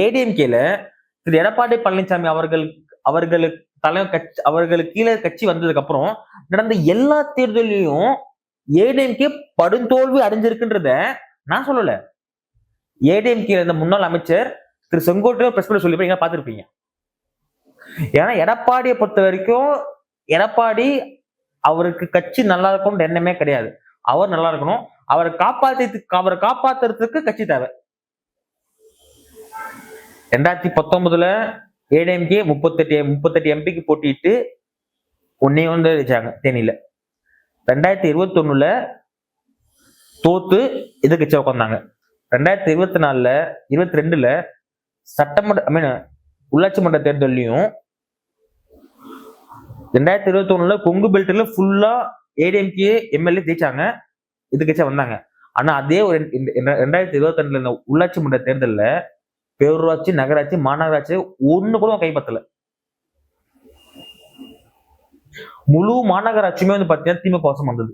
ஏடிஎம்கேல திரு எடப்பாடி பழனிசாமி அவர்கள் அவர்களுக்கு தலை கட்சி அவர்களுக்கு கீழே கட்சி வந்ததுக்கு அப்புறம் நடந்த எல்லா தேர்தலையும் ஏடிஎம்கே படுந்தோல்வி அடைஞ்சிருக்குன்றத நான் சொல்லல. ஏடிஎம்கே இருந்த முன்னாள் அமைச்சர் திரு செங்கோட்டையோ பிரஸ் மீட் சொல்லி பார்த்துருப்பீங்க. ஏன்னா எடப்பாடியை பொறுத்த வரைக்கும் எடப்பாடி அவருக்கு கட்சி நல்லா இருக்கும்ன்ற எண்ணமே கிடையாது. அவர் நல்லா இருக்கணும். அவரை காப்பாத்தி அவரை காப்பாத்துறதுக்கு கட்சி தேவை. ரெண்டாயிரத்தி பத்தொன்பதுல ஏடிஎம்கே முப்பத்தெட்டு முப்பத்தெட்டு எம்பிக்கு போட்டிட்டு ஒன்னே வந்து ஜெயிச்சாங்க தேனியில. ரெண்டாயிரத்தி இருபத்தி ஒண்ணுல தோத்து எதிர்கட்சியா உட்காந்தாங்க ரெண்டாயிரத்தி இருபத்தி நாலுல இருபத்தி ரெண்டுல சட்டமன்ற ஐ மீன் உள்ளாட்சி மன்ற தேர்தலையும் ரெண்டாயிரத்தி இருபத்தி ஒண்ணுல கொங்கு பெல்ட்ல ஃபுல்லா ஏடிஎம்கே எம்எல்ஏ ஜெயிச்சாங்க எதிர்கட்சியா வந்தாங்க. ஆனா அதே ஒரு ரெண்டாயிரத்தி இருபத்தி ரெண்டுல இந்த உள்ளாட்சி மன்ற தேர்தலில் பேரூராட்சி நகராட்சி மாநகராட்சி ஒண்ணு கூட கைப்பற்றல. முழு மாநகராட்சியுமே வந்து பாத்தீங்கன்னா திமுக வசம் வந்தது.